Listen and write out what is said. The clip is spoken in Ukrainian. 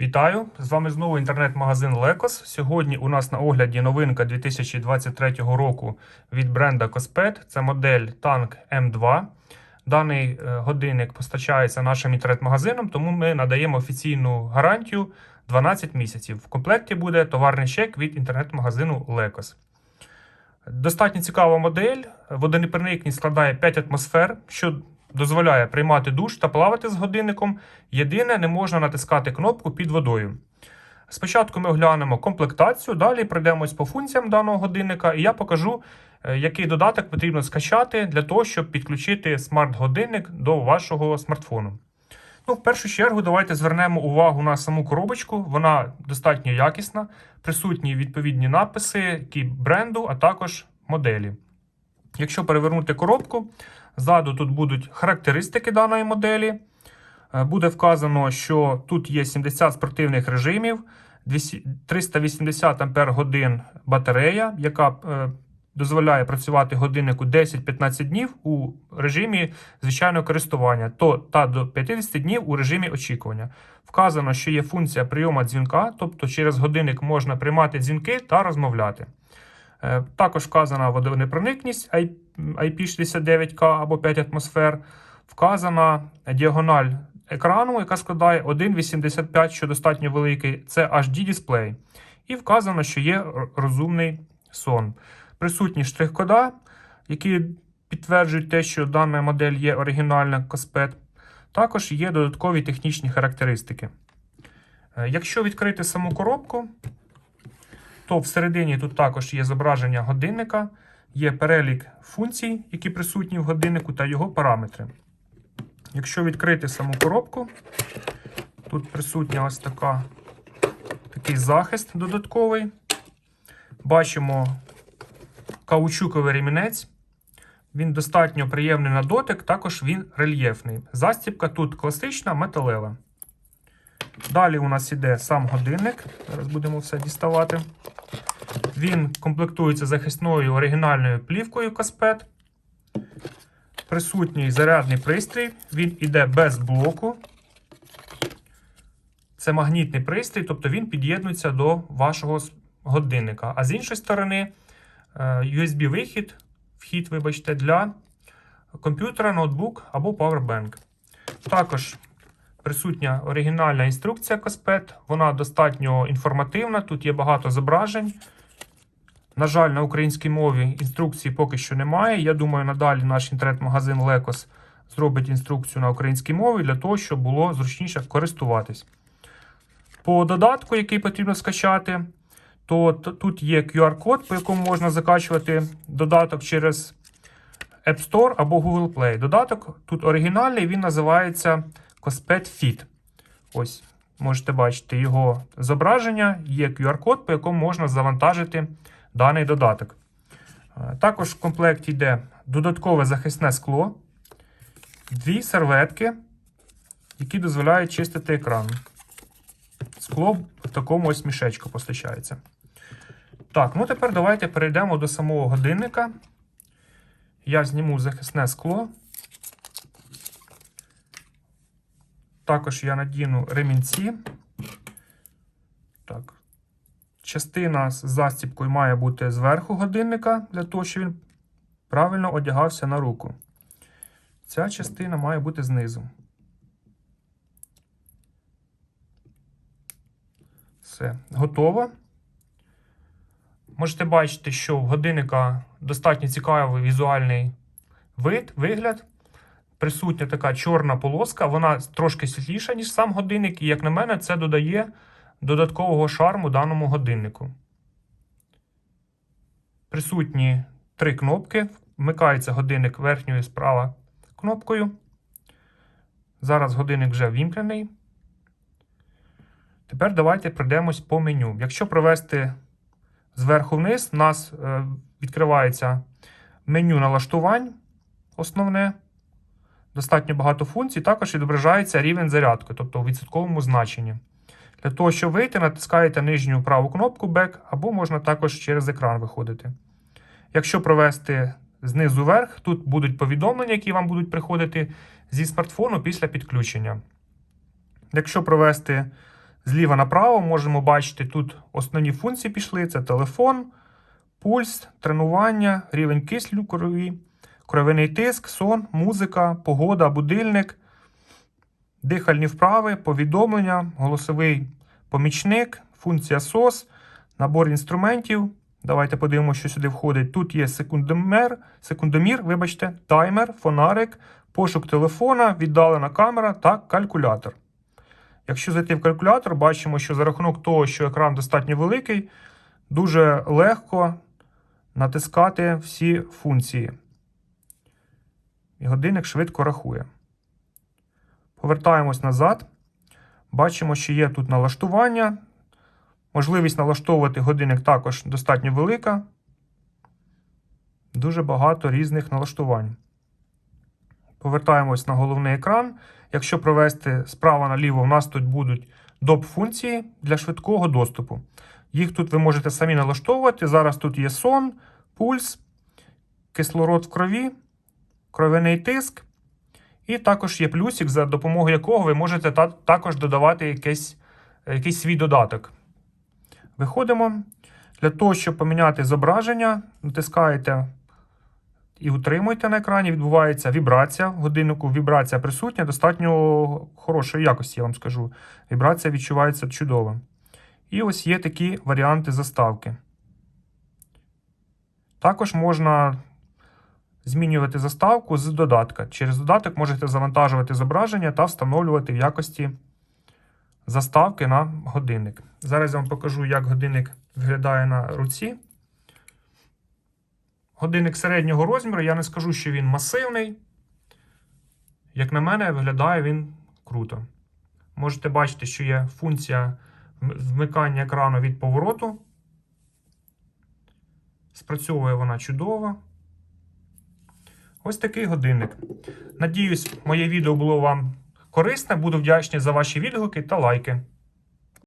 Вітаю! З вами знову інтернет-магазин Лекос. Сьогодні у нас на огляді новинка 2023 року від бренда Коспет. Це модель Tank M2. Даний е, годинник постачається нашим інтернет-магазином, тому ми надаємо офіційну гарантію 12 місяців. В комплекті буде товарний чек від інтернет-магазину Лекос. Достатньо цікава модель. Водонепроникність складає 5 атмосфер, що дозволяє приймати душ та плавати з годинником. Єдине, не можна натискати кнопку під водою. Спочатку ми оглянемо комплектацію, далі пройдемось по функціям даного годинника, і я покажу, е, який додаток потрібно скачати для того, щоб підключити смарт-годинник до вашого смартфону. Ну, в першу чергу, давайте звернемо увагу на саму коробочку. Вона достатньо якісна, присутні відповідні написи, які бренду, а також моделі. Якщо перевернути коробку, ззаду тут будуть характеристики даної моделі. Е, Буде вказано, що тут є 70 спортивних режимів, 380 Ампер годин батарея, яка е, дозволяє працювати годиннику 10-15 днів у режимі звичайного користування, то та до 50 днів у режимі очікування. Вказано, що є функція прийому дзвінка, тобто через годинник можна приймати дзвінки та розмовляти. Е, Також вказана водонепроникність IP69K або 5 атмосфер. Вказана діагональ екрану, яка складає 1,85, що достатньо великий. Це HD дисплей. І вказано, що є розумний сон. Присутні штрих-кода, які підтверджують те, що дана модель є оригінальна Коспет. Також є додаткові технічні характеристики. Е, Якщо відкрити саму коробку, то всередині тут також є зображення годинника, є перелік функцій, які присутні в годиннику, та його параметри. Якщо відкрити саму коробку, тут присутня ось така, такий захист додатковий. Бачимо каучуковий ремінець. Він достатньо приємний на дотик, також він рельєфний. Застібка тут класична металева. Далі у нас іде сам годинник. Зараз будемо все діставати. Він комплектується захисною оригінальною плівкою Каспет. Присутній зарядний пристрій. Він іде без блоку. Це магнітний пристрій, тобто він під'єднується до вашого годинника. А з іншої сторони, е, USB-вихід, вхід, вибачте, для комп'ютера, ноутбук або Powerbank. Також присутня оригінальна інструкція Каспет. Вона достатньо інформативна. Тут є багато зображень. На жаль, на українській мові інструкції поки що немає. Я думаю, надалі наш інтернет-магазин Лекос зробить інструкцію на українській мові для того, щоб було зручніше користуватись. По додатку, який потрібно скачати, то тут є QR-код, по якому можна закачувати додаток через App Store або Google Play. Додаток тут оригінальний, він називається Cospet Fit. Ось можете бачити його зображення, є QR-код, по якому можна завантажити даний додаток. Е, Також в комплекті йде додаткове захисне скло, дві серветки, які дозволяють чистити екран. Скло в такому ось мішечку постачається. Так, ну тепер давайте перейдемо до самого годинника. Я зніму захисне скло. Також я надіну ремінці. Так. Частина з застібкою має бути зверху годинника, для того, щоб він правильно одягався на руку. Ця частина має бути знизу. Все, готово. Можете бачити, що в годинника достатньо цікавий візуальний вид, вигляд. Присутня така чорна полоска, вона трошки світліша, ніж сам годинник, і, як на мене, це додає додаткового шарму даному годиннику. Присутні три кнопки. Вмикається годинник верхньою справа кнопкою. Зараз годинник вже вімкнений. Тепер давайте пройдемось по меню. Якщо провести зверху вниз, у нас е, відкривається меню налаштувань, основне. Достатньо багато функцій, також відображається рівень зарядки, тобто у відсотковому значенні. Для того, щоб вийти, натискаєте нижню праву кнопку Back, або можна також через екран виходити. Якщо провести знизу вверх, тут будуть повідомлення, які вам будуть приходити зі смартфону після підключення. Якщо провести Зліва направо можемо бачити тут основні функції пішли: це телефон, пульс, тренування, рівень кислю крові, кровяний тиск, сон, музика, погода, будильник, дихальні вправи, повідомлення, голосовий помічник, функція SOS, набор інструментів. Давайте подивимося, що сюди входить. Тут є секундомер, секундомір, вибачте, таймер, фонарик, пошук телефона, віддалена камера та калькулятор. Якщо зайти в калькулятор, бачимо, що за рахунок того, що екран достатньо великий, дуже легко натискати всі функції. І годинник швидко рахує. Повертаємось назад. Бачимо, що є тут налаштування. Можливість налаштовувати годинник також достатньо велика. Дуже багато різних налаштувань. Повертаємось на головний екран. Якщо провести справа наліво, у нас тут будуть доп. функції для швидкого доступу. Їх тут ви можете самі налаштовувати. Зараз тут є сон, пульс, кислород в крові, кровяний тиск. І також є плюсик, за допомогою якого ви можете та- також додавати якийсь, якийсь свій додаток. Виходимо. Для того, щоб поміняти зображення, натискаєте і утримуєте на екрані. Відбувається вібрація. В годиннику вібрація присутня, достатньо хорошої якості, я вам скажу. Вібрація відчувається чудово. І ось є такі варіанти заставки. Також можна змінювати заставку з додатка. Через додаток можете завантажувати зображення та встановлювати в якості заставки на годинник. Зараз я вам покажу, як годинник виглядає на руці. Годинник середнього розміру, я не скажу, що він масивний. Як на мене, виглядає він круто. Можете бачити, що є функція вмикання екрану від повороту. Спрацьовує вона чудово. Ось такий годинник. Надіюсь, моє відео було вам корисне. Буду вдячний за ваші відгуки та лайки.